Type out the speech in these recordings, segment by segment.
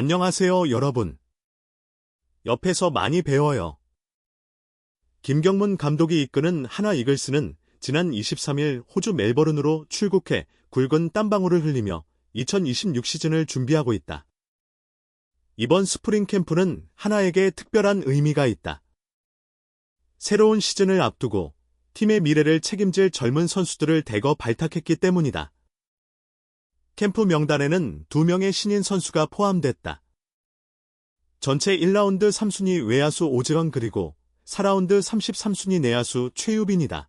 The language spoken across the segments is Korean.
안녕하세요, 여러분. 옆에서 많이 배워요. 김경문 감독이 이끄는 하나 이글스는 지난 23일 호주 멜버른으로 출국해 굵은 땀방울을 흘리며 2026 시즌을 준비하고 있다. 이번 스프링 캠프는 하나에게 특별한 의미가 있다. 새로운 시즌을 앞두고 팀의 미래를 책임질 젊은 선수들을 대거 발탁했기 때문이다. 캠프 명단에는 두 명의 신인 선수가 포함됐다. 전체 1라운드 3순위 외야수 오지원 그리고 4라운드 33순위 내야수 최유빈이다.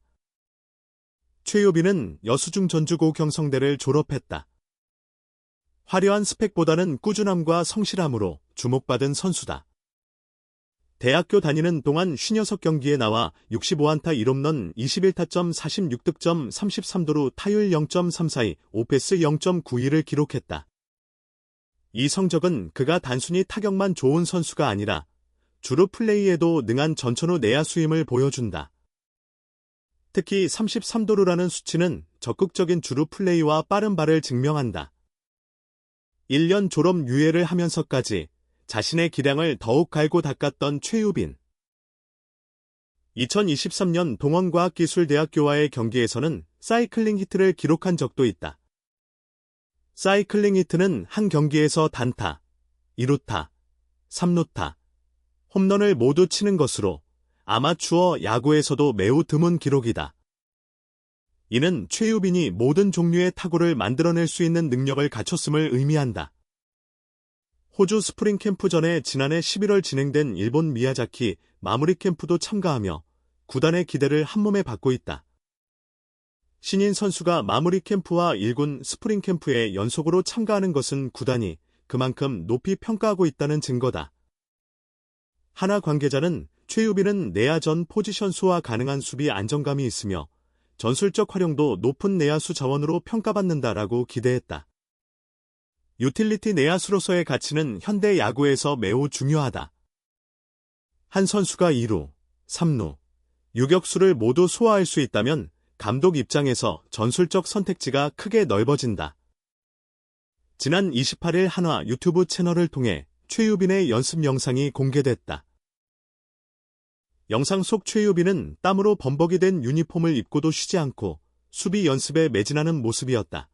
최유빈은 여수중 전주고 경성대를 졸업했다. 화려한 스펙보다는 꾸준함과 성실함으로 주목받은 선수다. 대학교 다니는 동안 56경기에 나와 65안타 1홈런 21타점 46득점 33도루 타율 0.34이 오페스 0.92를 기록했다. 이 성적은 그가 단순히 타격만 좋은 선수가 아니라 주로 플레이에도 능한 전천후 내야수임을 보여준다. 특히 33도루라는 수치는 적극적인 주루 플레이와 빠른 발을 증명한다. 1년 졸업 유예를 하면서까지 자신의 기량을 더욱 갈고 닦았던 최유빈. 2023년 동원과학기술대학교와의 경기에서는 사이클링 히트를 기록한 적도 있다. 사이클링 히트는 한 경기에서 단타, 2루타, 3루타, 홈런을 모두 치는 것으로 아마추어 야구에서도 매우 드문 기록이다. 이는 최유빈이 모든 종류의 타구를 만들어낼 수 있는 능력을 갖췄음을 의미한다. 호주 스프링 캠프 전에 지난해 11월 진행된 일본 미야자키 마무리 캠프도 참가하며 구단의 기대를 한몸에 받고 있다. 신인 선수가 마무리 캠프와 1군 스프링 캠프에 연속으로 참가하는 것은 구단이 그만큼 높이 평가하고 있다는 증거다. 하나 관계자는 최유빈은 내야 전 포지션 수와 가능한 수비 안정감이 있으며 전술적 활용도 높은 내야수 자원으로 평가받는다라고 기대했다. 유틸리티 내야수로서의 가치는 현대 야구에서 매우 중요하다. 한 선수가 2루, 3루, 유격수를 모두 소화할 수 있다면 감독 입장에서 전술적 선택지가 크게 넓어진다. 지난 28일 한화 유튜브 채널을 통해 최유빈의 연습 영상이 공개됐다. 영상 속 최유빈은 땀으로 범벅이 된 유니폼을 입고도 쉬지 않고 수비 연습에 매진하는 모습이었다.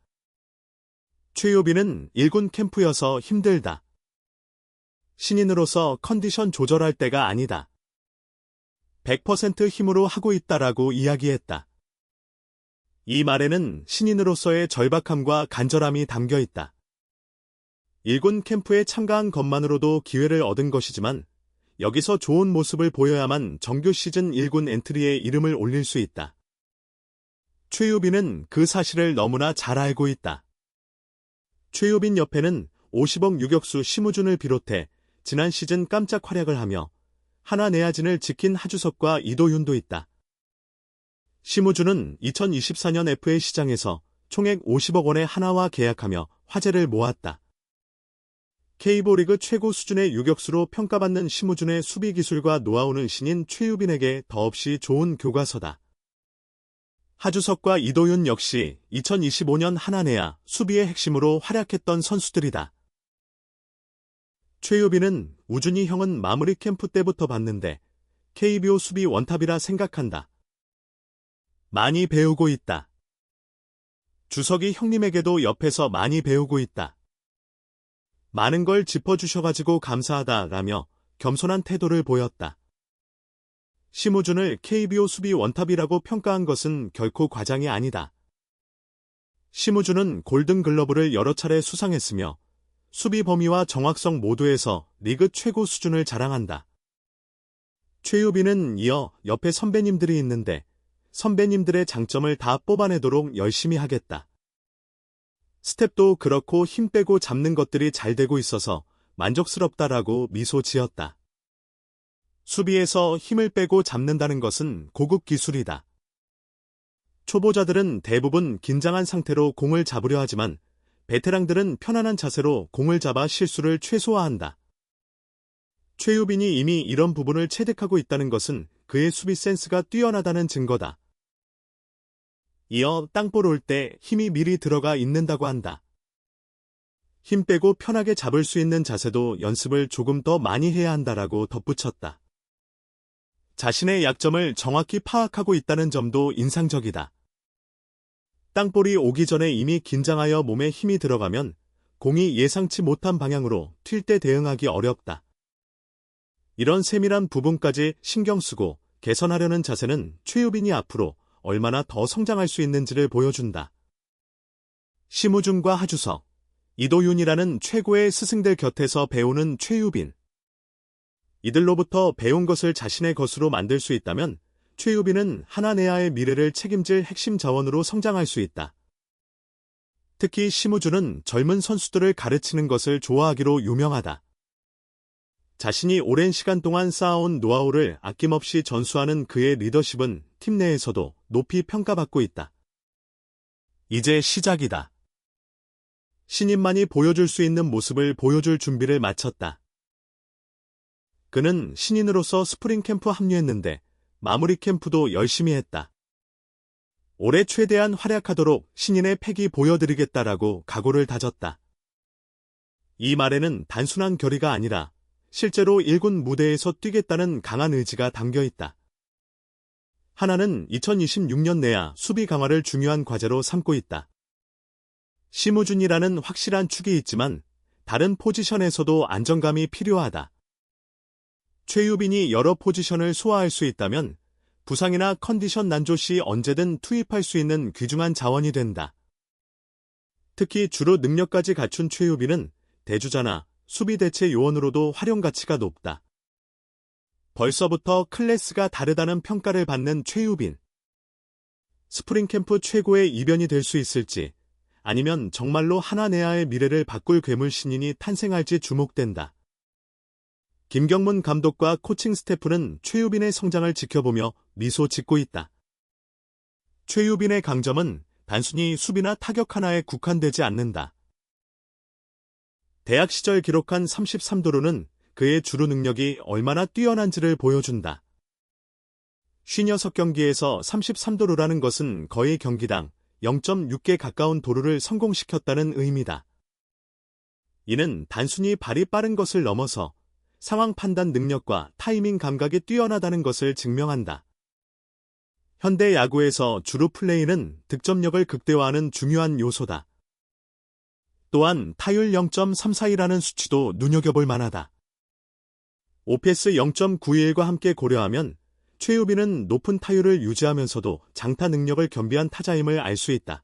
최유빈은 1군 캠프여서 힘들다. 신인으로서 컨디션 조절할 때가 아니다. 100% 힘으로 하고 있다라고 이야기했다. 이 말에는 신인으로서의 절박함과 간절함이 담겨 있다. 1군 캠프에 참가한 것만으로도 기회를 얻은 것이지만 여기서 좋은 모습을 보여야만 정규 시즌 1군 엔트리에 이름을 올릴 수 있다. 최유빈은 그 사실을 너무나 잘 알고 있다. 최유빈 옆에는 50억 유격수 심우준을 비롯해 지난 시즌 깜짝 활약을 하며 하나 내야진을 지킨 하주석과 이도윤도 있다. 심우준은 2024년 FA 시장에서 총액 50억 원의 하나와 계약하며 화제를 모았다. K보리그 최고 수준의 유격수로 평가받는 심우준의 수비 기술과 노하우는 신인 최유빈에게 더없이 좋은 교과서다. 하주석과 이도윤 역시 2025년 하나내야 수비의 핵심으로 활약했던 선수들이다. 최유빈은 우준이 형은 마무리 캠프 때부터 봤는데 KBO 수비 원탑이라 생각한다. 많이 배우고 있다. 주석이 형님에게도 옆에서 많이 배우고 있다. 많은 걸 짚어주셔가지고 감사하다 라며 겸손한 태도를 보였다. 심우준을 KBO 수비 원탑이라고 평가한 것은 결코 과장이 아니다. 심우준은 골든글러브를 여러 차례 수상했으며 수비 범위와 정확성 모두에서 리그 최고 수준을 자랑한다. 최유빈은 이어 옆에 선배님들이 있는데 선배님들의 장점을 다 뽑아내도록 열심히 하겠다. 스텝도 그렇고 힘 빼고 잡는 것들이 잘 되고 있어서 만족스럽다라고 미소 지었다. 수비에서 힘을 빼고 잡는다는 것은 고급 기술이다. 초보자들은 대부분 긴장한 상태로 공을 잡으려 하지만 베테랑들은 편안한 자세로 공을 잡아 실수를 최소화한다. 최유빈이 이미 이런 부분을 체득하고 있다는 것은 그의 수비 센스가 뛰어나다는 증거다. 이어 땅볼 올 때 힘이 미리 들어가 있는다고 한다. 힘 빼고 편하게 잡을 수 있는 자세도 연습을 조금 더 많이 해야 한다라고 덧붙였다. 자신의 약점을 정확히 파악하고 있다는 점도 인상적이다. 땅볼이 오기 전에 이미 긴장하여 몸에 힘이 들어가면 공이 예상치 못한 방향으로 튈 때 대응하기 어렵다. 이런 세밀한 부분까지 신경 쓰고 개선하려는 자세는 최유빈이 앞으로 얼마나 더 성장할 수 있는지를 보여준다. 심우준과 하주석, 이도윤이라는 최고의 스승들 곁에서 배우는 최유빈. 이들로부터 배운 것을 자신의 것으로 만들 수 있다면 최유빈은 하나네아의 미래를 책임질 핵심 자원으로 성장할 수 있다. 특히 심우준은 젊은 선수들을 가르치는 것을 좋아하기로 유명하다. 자신이 오랜 시간 동안 쌓아온 노하우를 아낌없이 전수하는 그의 리더십은 팀 내에서도 높이 평가받고 있다. 이제 시작이다. 신인만이 보여줄 수 있는 모습을 보여줄 준비를 마쳤다. 그는 신인으로서 스프링 캠프 합류했는데 마무리 캠프도 열심히 했다. 올해 최대한 활약하도록 신인의 팩이 보여드리겠다라고 각오를 다졌다. 이 말에는 단순한 결의가 아니라 실제로 1군 무대에서 뛰겠다는 강한 의지가 담겨 있다. 하나는 2026년 내야 수비 강화를 중요한 과제로 삼고 있다. 심우준이라는 확실한 축이 있지만 다른 포지션에서도 안정감이 필요하다. 최유빈이 여러 포지션을 소화할 수 있다면 부상이나 컨디션 난조 시 언제든 투입할 수 있는 귀중한 자원이 된다. 특히 주로 능력까지 갖춘 최유빈은 대주자나 수비 대체 요원으로도 활용 가치가 높다. 벌써부터 클래스가 다르다는 평가를 받는 최유빈. 스프링 캠프 최고의 이변이 될 수 있을지, 아니면 정말로 하나네아의 미래를 바꿀 괴물 신인이 탄생할지 주목된다. 김경문 감독과 코칭 스태프는 최유빈의 성장을 지켜보며 미소 짓고 있다. 최유빈의 강점은 단순히 수비나 타격 하나에 국한되지 않는다. 대학 시절 기록한 33도루는 그의 주루 능력이 얼마나 뛰어난지를 보여준다. 56경기에서 33도루라는 것은 거의 경기당 0.6개 가까운 도루를 성공시켰다는 의미다. 이는 단순히 발이 빠른 것을 넘어서 상황 판단 능력과 타이밍 감각이 뛰어나다는 것을 증명한다. 현대 야구에서 주루 플레이는 득점력을 극대화하는 중요한 요소다. 또한 타율 0.342라는 수치도 눈여겨볼 만하다. OPS 0.91과 함께 고려하면 최유빈은 높은 타율을 유지하면서도 장타 능력을 겸비한 타자임을 알 수 있다.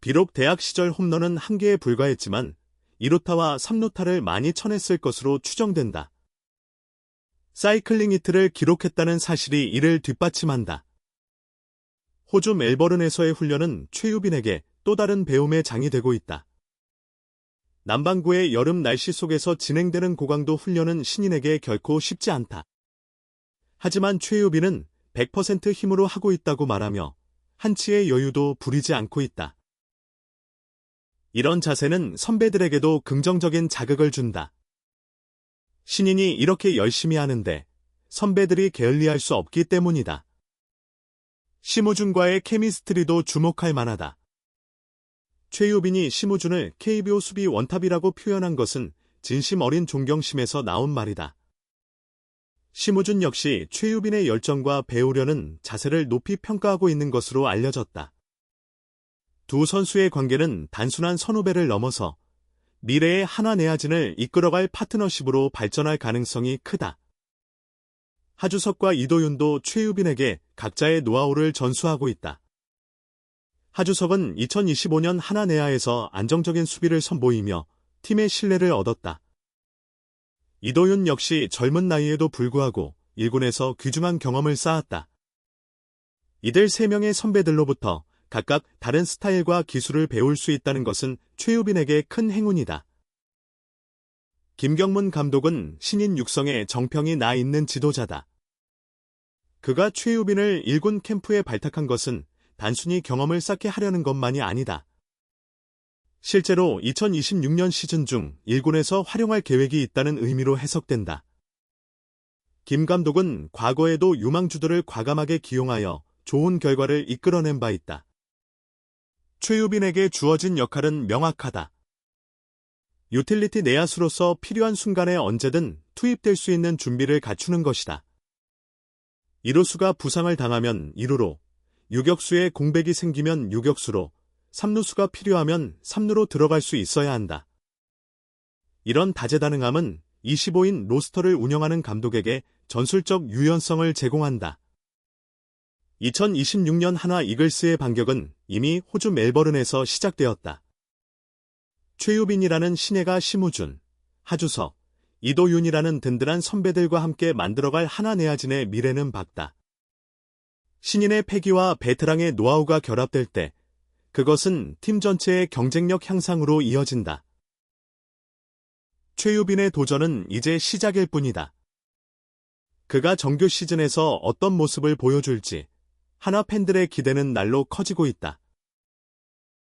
비록 대학 시절 홈런은 한 개에 불과했지만 2루타와 3루타를 많이 쳐냈을 것으로 추정된다. 사이클링 히트를 기록했다는 사실이 이를 뒷받침한다. 호주 멜버른에서의 훈련은 최유빈에게 또 다른 배움의 장이 되고 있다. 남반구의 여름 날씨 속에서 진행되는 고강도 훈련은 신인에게 결코 쉽지 않다. 하지만 최유빈은 100% 힘으로 하고 있다고 말하며 한치의 여유도 부리지 않고 있다. 이런 자세는 선배들에게도 긍정적인 자극을 준다. 신인이 이렇게 열심히 하는데 선배들이 게을리할 수 없기 때문이다. 심우준과의 케미스트리도 주목할 만하다. 최유빈이 심우준을 KBO 수비 원탑이라고 표현한 것은 진심 어린 존경심에서 나온 말이다. 심우준 역시 최유빈의 열정과 배우려는 자세를 높이 평가하고 있는 것으로 알려졌다. 두 선수의 관계는 단순한 선후배를 넘어서 미래의 하나 내야진을 이끌어갈 파트너십으로 발전할 가능성이 크다. 하주석과 이도윤도 최유빈에게 각자의 노하우를 전수하고 있다. 하주석은 2025년 하나내야에서 안정적인 수비를 선보이며 팀의 신뢰를 얻었다. 이도윤 역시 젊은 나이에도 불구하고 1군에서 귀중한 경험을 쌓았다. 이들 3명의 선배들로부터 각각 다른 스타일과 기술을 배울 수 있다는 것은 최유빈에게 큰 행운이다. 김경문 감독은 신인 육성에 정평이 나 있는 지도자다. 그가 최유빈을 1군 캠프에 발탁한 것은 단순히 경험을 쌓게 하려는 것만이 아니다. 실제로 2026년 시즌 중 1군에서 활용할 계획이 있다는 의미로 해석된다. 김 감독은 과거에도 유망주들을 과감하게 기용하여 좋은 결과를 이끌어낸 바 있다. 최유빈에게 주어진 역할은 명확하다. 유틸리티 내야수로서 필요한 순간에 언제든 투입될 수 있는 준비를 갖추는 것이다. 이루수가 부상을 당하면 1루로, 유격수에 공백이 생기면 유격수로, 3루수가 필요하면 3루로 들어갈 수 있어야 한다. 이런 다재다능함은 25인 로스터를 운영하는 감독에게 전술적 유연성을 제공한다. 2026년 한화 이글스의 반격은 이미 호주 멜버른에서 시작되었다. 최유빈이라는 신예가 심우준, 하주석, 이도윤이라는 든든한 선배들과 함께 만들어갈 하나 내야진의 미래는 밝다. 신인의 패기와 베테랑의 노하우가 결합될 때 그것은 팀 전체의 경쟁력 향상으로 이어진다. 최유빈의 도전은 이제 시작일 뿐이다. 그가 정규 시즌에서 어떤 모습을 보여줄지 하나 팬들의 기대는 날로 커지고 있다.